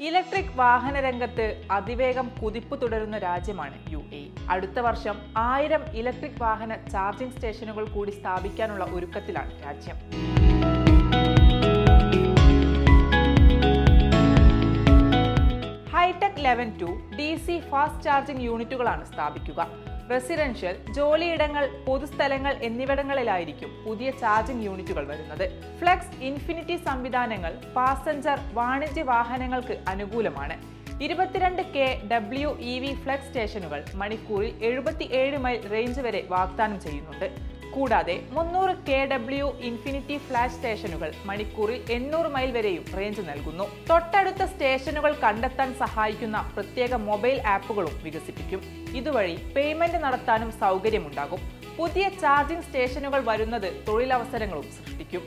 Electric വാഹന രംഗത്ത് അതിവേഗം കുതിപ്പ് തുടരുന്ന രാജ്യമാണ് യു എ. അടുത്ത വർഷം ആയിരം ഇലക്ട്രിക് വാഹന ചാർജിംഗ് സ്റ്റേഷനുകൾ കൂടി സ്ഥാപിക്കാനുള്ള ഒരുക്കത്തിലാണ് രാജ്യം. Hi-tech level two D C fast charging യൂണിറ്റുകളാണ് സ്ഥാപിക്കുക. റെസിഡൻഷ്യൽ ജോലിയിടങ്ങൾ പൊതുസ്ഥലങ്ങൾ എന്നിവിടങ്ങളിലായിരിക്കും പുതിയ ചാർജിംഗ് യൂണിറ്റുകൾ വരുന്നത്. ഫ്ലെക്സ് ഇൻഫിനിറ്റി സംവിധാനങ്ങൾ പാസഞ്ചർ വാണിജ്യ വാഹനങ്ങൾക്ക് അനുകൂലമാണ്. ഇരുപത്തിരണ്ട് K W E V flex സ്റ്റേഷനുകൾ മണിക്കൂറിൽ എഴുപത്തി ഏഴ് മൈൽ റേഞ്ച് വരെ വാഗ്ദാനം ചെയ്യുന്നുണ്ട്. കൂടാതെ മുന്നൂറ് കെ ഡബ്ല്യു ഇൻഫിനിറ്റി ഫ്ലാഷ് സ്റ്റേഷനുകൾ മണിക്കൂറിൽ എണ്ണൂറ് മൈൽ വരെയും റേഞ്ച് നൽകുന്നു. തൊട്ടടുത്ത സ്റ്റേഷനുകൾ കണ്ടെത്താൻ സഹായിക്കുന്ന പ്രത്യേക മൊബൈൽ ആപ്പുകളും വികസിപ്പിക്കും. ഇതുവഴി പേയ്മെന്റ് നടത്താനും സൗകര്യമുണ്ടാകും. പുതിയ ചാർജിംഗ് സ്റ്റേഷനുകൾ വരുന്നത് തൊഴിലവസരങ്ങളും സൃഷ്ടിക്കും.